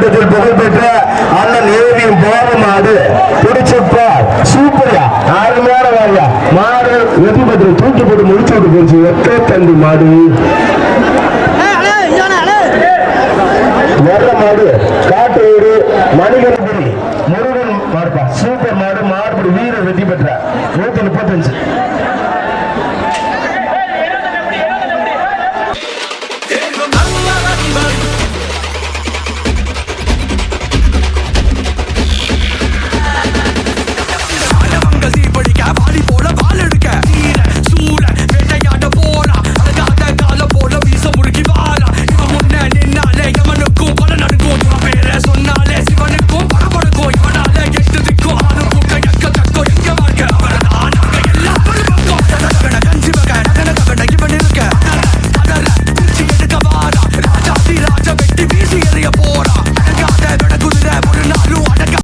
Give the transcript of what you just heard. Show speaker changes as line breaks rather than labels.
மாவட்டத்தில் புகழ்பெற்ற அண்ணன் ஏவியும் போன மாடு பிடிச்சப்பா சூப்பரியா. அருமையான வாரியா. மாடு வெற்றி தூக்கி போட்டு முடிச்சு விட்டு போச்சு. ஒத்த தண்டி மாடு. வெள்ள மாடு. காட்டு வீடு மணிகரபுரி முருகன் மாடுப்பா. சூப்பர் மாடு. மாடுபடி வீர வெற்றி பெற்ற நூத்தி முப்பத்தஞ்சு.